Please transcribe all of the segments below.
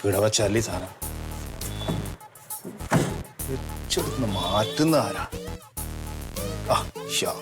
ഇവിടെ വച്ചല്ലേ സാധനം വെച്ചെടുത്ത് മാറ്റുന്ന ആരാ? ആ ഷ്യാ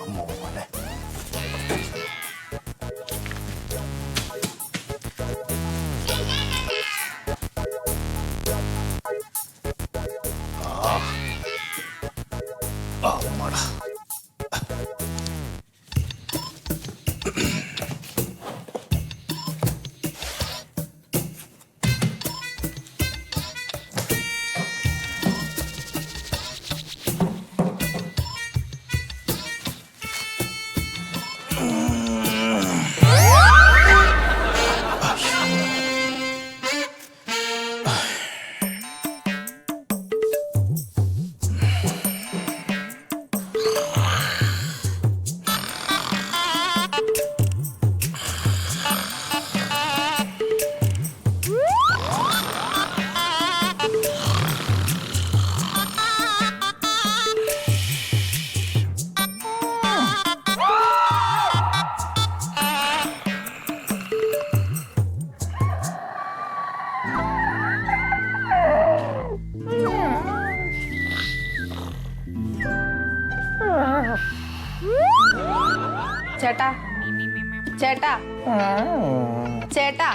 ചേട്ടാ. ചേട്ടാ. ചേട്ടാ.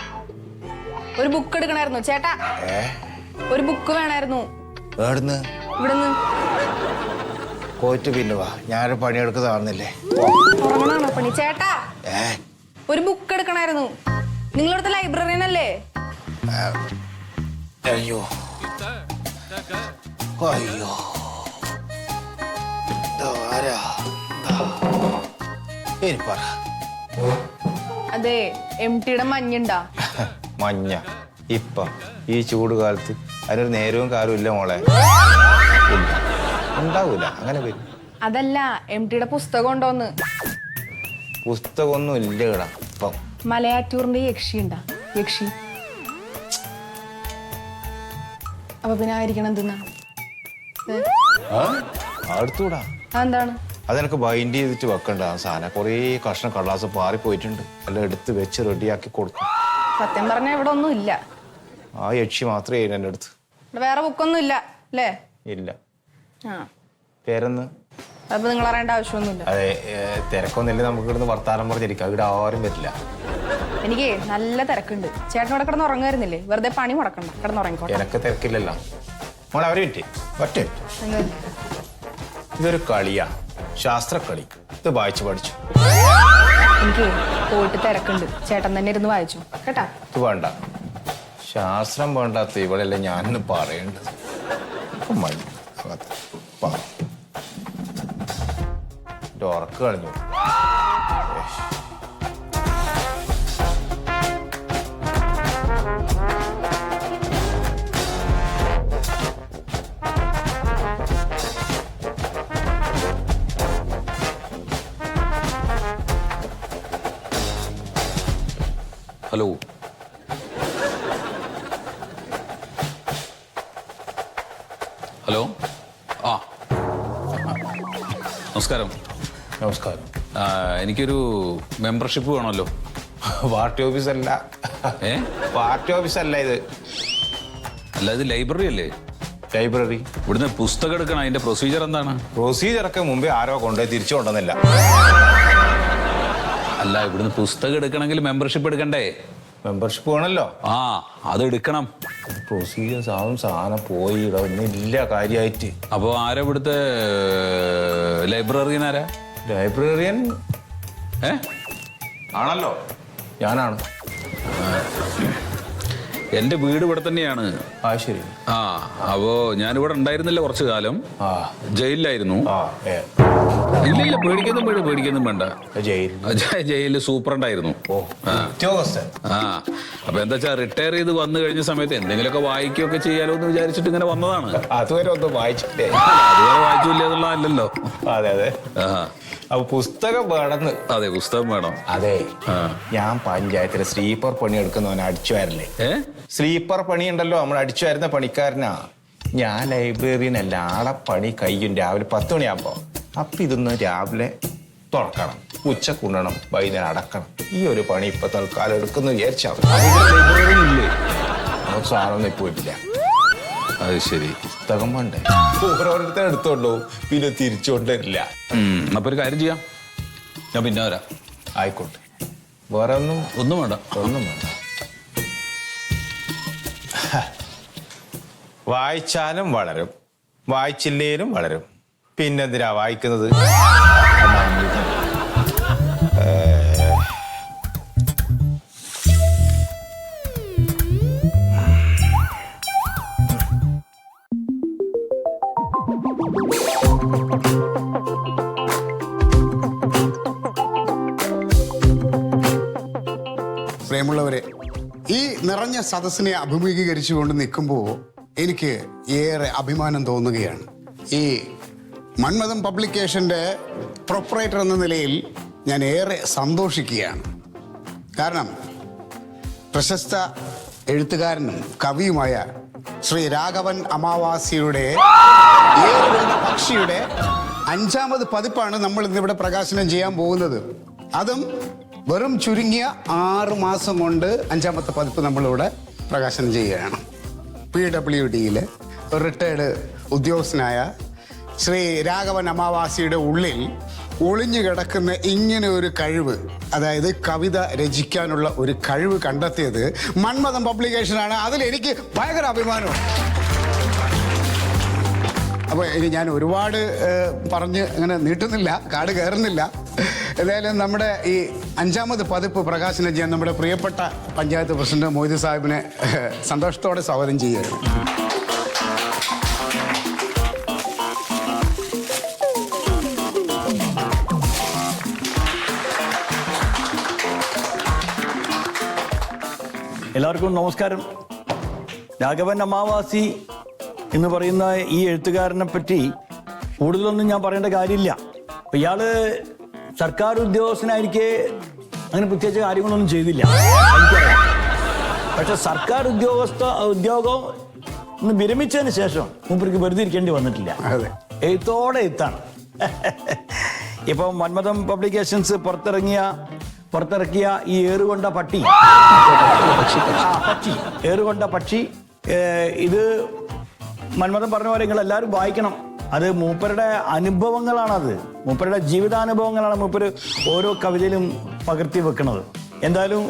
ഒരു ബുക്ക് എടുക്കണായിരുന്നു. ചേട്ടാ. ഒരു ബുക്ക് വേണായിരുന്നു. എവിടുന്ന്? ഇവിടുന്ന്. പോയിട്ട് പിന്നെ വാ. ഞാനൊരു പണിയെടുക്കുന്ന കാണുന്നില്ലേ? ഉറങ്ങണാണോ പണി? ചേട്ടാ. ഒരു ബുക്ക് എടുക്കണായിരുന്നു. നിങ്ങളടുത്ത ലൈബ്രറിയനല്ലേ അയ്യോ. അയ്യോ. ഇതാരാ? ഇനി പറ അതെ എം ടിയുടെ മഞ്ഞുണ്ടാ. മഞ്ഞ. ഇപ്പൊ ഈ ചൂട് കാലത്ത് അതിനൊരു നേരവും കാലവും ഇല്ല മോളെ. ഇല്ല. ഉണ്ടാവൂല അങ്ങനെ വരും. അതല്ല എം ടിയുടെ പുസ്തകം ഉണ്ടോന്ന്. പുസ്തകമൊന്നും ഇല്ല ഇടാ ഇപ്പം. മലയാറ്റൂറിന്റെ യക്ഷി ഉണ്ടാ. യക്ഷി. അപ്പൊ പിന്നെ ആയിരിക്കണം എന്തെന്നാ ഏ? ആ? അടുത്തൂടാ അതെന്താണ്? അതെനിക്ക് ബൈൻഡ് ചെയ്തിട്ട് വെക്കണ്ട ആ സാധനം. കുറേ കഷ്ണം കള്ളാസ് പാറിപ്പോയിട്ടുണ്ട്. എല്ലാം എടുത്ത് വെച്ച് റെഡിയാക്കി കൊടുക്കും സത്യം പറഞ്ഞ ഇവിടെ ഒന്നും ഇല്ല. ആ യക്ഷി മാത്രമേ ഇല്ല എന്റെ അടുത്ത്. വേറെ ബുക്കൊന്നും ഇല്ല അല്ലേ? ഇല്ല. ആ. പേരെന്ന് അപ്പൊ നിങ്ങൾ അറിയേണ്ട ആവശ്യമൊന്നുമില്ല. അതെ തിരക്കൊന്നുമില്ല നമുക്ക് ഇവിടുന്ന് വർത്താനം പറഞ്ഞിരിക്കാം. ഇവിടെ ആരും വരില്ല. എനിക്ക് നല്ല തിരക്കുണ്ട്. ചേട്ടൻ ഇവിടെ കിടന്ന് ഉറങ്ങുമായിരുന്നില്ലേ വെറുതെ പണി മുടക്കണ്ട. കിടന്ന് ഉറങ്ങിക്കോട്ടെ. എനക്ക് തിരക്കില്ലല്ലോ. മോളെ ഒരു മിനിറ്റ്. ഒറ്റ? ഇതൊരു കളിയാ. ശാസ്ത്രക്കളി. ഇത് വായിച്ചു പഠിച്ചു. എനിക്ക് പോയിട്ട് തിരക്കുണ്ട്. ചേട്ടൻ തന്നെ ഇരുന്ന് വായിച്ചു. കേട്ടാ? ഇത് വേണ്ട. ശാസ്ത്രം വേണ്ടാത്ത ഇവളല്ലേ ഞാനിന്ന് പറയേണ്ടത്. ഉറക്ക് കളഞ്ഞു. ഹലോ? ആ. നമസ്കാരം. നമസ്കാരം. ആ, എനിക്കൊരു മെമ്പർഷിപ്പ് വേണമല്ലോ. പാർട്ടി ഓഫീസ് അല്ല ഏ? പാർട്ടി ഓഫീസ് അല്ല ഇത്. അല്ല ഇത് ലൈബ്രറി അല്ലേ? ലൈബ്രറി. ഇവിടുന്ന് പുസ്തകം എടുക്കണം. അതിന്റെ പ്രൊസീജിയർ എന്താണ്? പ്രൊസീജിയറൊക്കെ മുമ്പേ ആരോ കൊണ്ടുപോയി തിരിച്ചു കൊണ്ടുവന്നില്ല. അല്ല ഇവിടുന്ന് പുസ്തകം എടുക്കണമെങ്കിൽ മെമ്പർഷിപ്പ് എടുക്കണ്ടേ? മെമ്പർഷിപ്പ് വേണമല്ലോ ആ അത് എടുക്കണം. പ്രൊസീജിയേഴ്സ് ആവും സാധനം പോയി. ഇവിടെ ഒന്നും കാര്യമായിട്ട്. അപ്പോൾ ആരാ ഇവിടുത്തെ ലൈബ്രറിയൻ ആരാ? ലൈബ്രറിയൻ ഏ? ആണല്ലോ. ഞാനാണ്. എന്റെ വീട് ഇവിടെ തന്നെയാണ്. ആ ശരി. ആ അപ്പോൾ ഞാനിവിടെ ഉണ്ടായിരുന്നില്ല കുറച്ചു കാലം. ആ. ജയിലിലായിരുന്നു. ആ ഏ. ഇല്ല ഇല്ല പേടിക്കൊന്നും വേണ്ട പേടിക്കൊന്നും വേണ്ട. ജയിൽ ജയിലിൽ സൂപ്രണ്ടായിരുന്നു. ഉദ്യോഗസ്ഥൻ. ആ. അപ്പൊ എന്താ വെച്ചാ റിട്ടയർ ചെയ്ത് വന്നു കഴിഞ്ഞ സമയത്ത് എന്തെങ്കിലുമൊക്കെ വായിക്കുകയൊക്കെ ചെയ്യാലോ എന്ന് വിചാരിച്ചിട്ട് ഇങ്ങനെ വന്നതാണ്. അതുവരെ ഒന്നും വായിച്ചിട്ടേ അതുവരെ വായിച്ചില്ല അതെ അതെ. ആ. അപ്പൊ പുസ്തകം വേണമെന്ന്. അതെ പുസ്തകം വേണം. അതെ. ഞാൻ പഞ്ചായത്തിലെ സ്ലീപ്പർ പണി എടുക്കുന്നവൻ അടിച്ചു വരല്ലേ സ്ലീപ്പർ പണി ഉണ്ടല്ലോ നമ്മൾ അടിച്ചു വരുന്ന പണിക്കാരനാ. ഞാൻ ലൈബ്രറിയിൽ നിന്ന് ആളെ പണി കഴിയും രാവിലെ പത്ത് മണിയാകുമ്പോ അപ്പൊ ഇതൊന്ന് രാവിലെ തുറക്കണം. ഉച്ച കൊണ്ടണം വൈകുന്നേരം അടക്കണം. ഈ ഒരു പണി ഇപ്പൊ തൽക്കാലം എടുക്കുന്ന വിചാരിച്ചാൽ മതി. ലൈബ്രറി ഇല്ലേ ഒരു സാധനം ഇപ്പൊ ഇല്ല അത് ശരി. പുസ്തകം വേണ്ടേ? ഓരോരുത്തർ എടുത്തോണ്ടോ? പിന്നെ തിരിച്ചു കൊണ്ടുവരില്ല ഉം, അപ്പൊ ഒരു കാര്യം ചെയ്യാം. ഞാൻ പിന്നെ വരാം. ആയിക്കോട്ടെ. വേറെ ഒന്നും ഒന്നും വേണ്ട. ഒന്നും വേണ്ട. വായിച്ചാലും വളരും. വായിച്ചില്ലേലും വളരും. പിന്നെന്തിനാ വായിക്കുന്നത്? പ്രേമുള്ളവരെ ഈ നിറഞ്ഞ സദസ്സിനെ അഭിമുഖീകരിച്ചുകൊണ്ട് നിൽക്കുമ്പോൾ എനിക്ക് ഏറെ അഭിമാനം തോന്നുകയാണ്. ഈ മന്മഥം പബ്ലിക്കേഷന്റെ പ്രൊപ്പറേറ്റർ എന്ന നിലയിൽ ഞാൻ ഏറെ സന്തോഷിക്കുകയാണ്. കാരണം പ്രശസ്ത എഴുത്തുകാരനും കവിയുമായ ശ്രീ രാഘവൻ അമാവാസിയുടെ പക്ഷിയുടെ അഞ്ചാമത് പതിപ്പാണ് നമ്മൾ ഇന്നിവിടെ പ്രകാശനം ചെയ്യാൻ പോകുന്നത്. അതും വെറും ചുരുങ്ങിയ ആറ് മാസം കൊണ്ട് അഞ്ചാമത്തെ പതിപ്പ് നമ്മളിവിടെ പ്രകാശനം ചെയ്യുകയാണ്. പി ഡബ്ല്യു ഡിയിലെ റിട്ടയർഡ് ഉദ്യോഗസ്ഥനായ ശ്രീ രാഘവൻ അമാവാസിയുടെ ഉള്ളിൽ ഒളിഞ്ഞു കിടക്കുന്ന ഇങ്ങനെ ഒരു കഴിവ് അതായത് കവിത രചിക്കാനുള്ള ഒരു കഴിവ് കണ്ടെത്തിയത് മന്മഥം പബ്ലിക്കേഷനാണ്. അതിൽ എനിക്ക് ഭയങ്കര അഭിമാനമാണ് അപ്പോൾ ഇനി ഞാൻ ഒരുപാട് പറഞ്ഞ് അങ്ങനെ നീട്ടുന്നില്ല കാട് കയറുന്നില്ല. ഏതായാലും നമ്മുടെ ഈ അഞ്ചാമത് പതിപ്പ് പ്രകാശനം ചെയ്യാൻ നമ്മുടെ പ്രിയപ്പെട്ട പഞ്ചായത്ത് പ്രസിഡന്റ് മൊയ്തു സാഹിബിനെ സന്തോഷത്തോടെ സ്വാഗതം ചെയ്യുകയാണ്. എല്ലാവർക്കും നമസ്കാരം. രാഘവൻ അമാവാസി എന്ന് പറയുന്ന ഈ എഴുത്തുകാരനെ പറ്റി കൂടുതലൊന്നും ഞാൻ പറയേണ്ട കാര്യമില്ല. അപ്പൊ ഇയാൾ സർക്കാർ ഉദ്യോഗസ്ഥനായിരിക്കെ അങ്ങനെ പ്രത്യേകിച്ച് കാര്യങ്ങളൊന്നും ചെയ്തില്ല. പക്ഷെ സർക്കാർ ഉദ്യോഗസ്ഥ ഉദ്യോഗം ഒന്ന് വിരമിച്ചതിന് ശേഷം മൂപ്പർക്ക് വെറുതെ ഇരിക്കേണ്ടി വന്നിട്ടില്ല. എഴുത്തോടെ എത്താണ്. ഇപ്പം മന്മഥം പബ്ലിക്കേഷൻസ് പുറത്തിറങ്ങിയ പുറത്തിറക്കിയ ഈ ഏറുകൊണ്ട പട്ടി. പക്ഷി ഏറുകൊണ്ട പക്ഷി. ഇത് മന്മഥം പറഞ്ഞ പോലെ നിങ്ങൾ എല്ലാവരും വായിക്കണം. അത് മൂപ്പരുടെ അനുഭവങ്ങളാണത്. മൂപ്പരുടെ ജീവിതാനുഭവങ്ങളാണ് മൂപ്പര് ഓരോ കവിതയിലും പകർത്തി വെക്കുന്നത് എന്തായാലും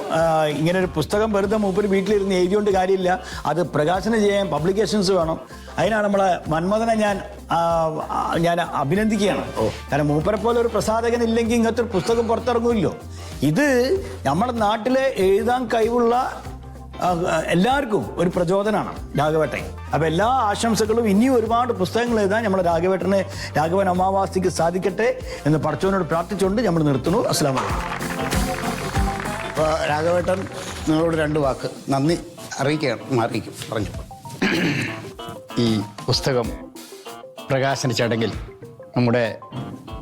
ഇങ്ങനെ ഒരു പുസ്തകം വെറുതെ മൂപ്പര് വീട്ടിലിരുന്ന് എഴുതിയോണ്ട് കാര്യമില്ല. അത് പ്രകാശനം ചെയ്യാൻ പബ്ലിക്കേഷൻസ് വേണം. അതിനാണ് നമ്മളെ മന്മഥനെ ഞാൻ ഞാൻ അഭിനന്ദിക്കുകയാണ്. കാരണം മൂപ്പരെ പോലെ ഒരു പ്രസാധകൻ ഇല്ലെങ്കിൽ ഇങ്ങനത്തെ ഒരു പുസ്തകം പുറത്തിറങ്ങുമല്ലോ. ഇത് നമ്മുടെ നാട്ടിലെ എഴുതാൻ കഴിവുള്ള എല്ലാവർക്കും ഒരു പ്രചോദനമാണ് രാഘവേട്ടൻ. അപ്പോൾ എല്ലാ ആശംസകളും ഇനിയും ഒരുപാട് പുസ്തകങ്ങൾ എഴുതാൻ നമ്മുടെ രാഘവേട്ടനെ രാഘവൻ അമാവാസിക്ക് സാധിക്കട്ടെ എന്ന് പഠിച്ചവനോട് പ്രാർത്ഥിച്ചുകൊണ്ട് നമ്മൾ നിർത്തുന്നു. അസ്സാം വലൈക്കും അപ്പോൾ രാഘവേട്ടൻ നിങ്ങളോട് രണ്ട് വാക്ക്. നന്ദി. അറിയിക്കുകയാണ്. അറിയിക്കും പറഞ്ഞു. ഈ പുസ്തകം പ്രകാശന ചടങ്ങിൽ നമ്മുടെ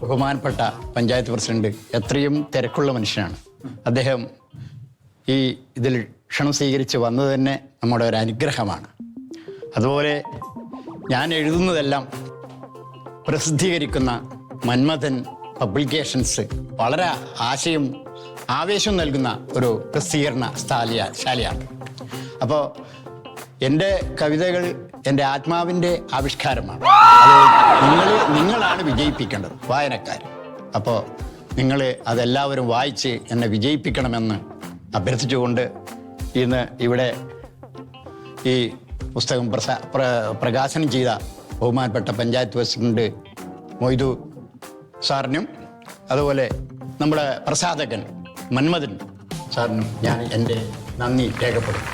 ബഹുമാനപ്പെട്ട പഞ്ചായത്ത് പ്രസിഡന്റ് എത്രയും തിരക്കുള്ള മനുഷ്യനാണ്. അദ്ദേഹം ഈ ഇതിൽ ക്ഷണം സ്വീകരിച്ച് വന്നത് തന്നെ നമ്മുടെ ഒരു അനുഗ്രഹമാണ്. അതുപോലെ ഞാൻ എഴുതുന്നതെല്ലാം പ്രസിദ്ധീകരിക്കുന്ന മന്മഥൻ പബ്ലിക്കേഷൻസ് വളരെ ആശയം ആവേശം നൽകുന്ന ഒരു പ്രസിദ്ധീകരണ സ്ഥാലിയ ശാലിയാണ്. അപ്പോൾ എന്റെ കവിതകൾ എന്റെ ആത്മാവിന്റെ ആവിഷ്കാരമാണ്. അത് നിങ്ങൾ നിങ്ങളാണ് വിജയിപ്പിക്കേണ്ടത് വായനക്കാർ അപ്പോൾ നിങ്ങൾ അതെല്ലാവരും വായിച്ച് എന്നെ വിജയിപ്പിക്കണമെന്ന് അഭ്യർത്ഥിച്ചുകൊണ്ട് ഇന്ന് ഇവിടെ ഈ പുസ്തകം പ്രസാ പ്രകാശനം ചെയ്ത ബഹുമാനപ്പെട്ട പഞ്ചായത്ത് പ്രസിഡന്റ് മൊയ്തു സാറിനും അതുപോലെ നമ്മുടെ പ്രസാധകൻ മന്മഥൻ. സാറിനും ഞാൻ എന്റെ നന്ദി രേഖപ്പെടുത്തുന്നു.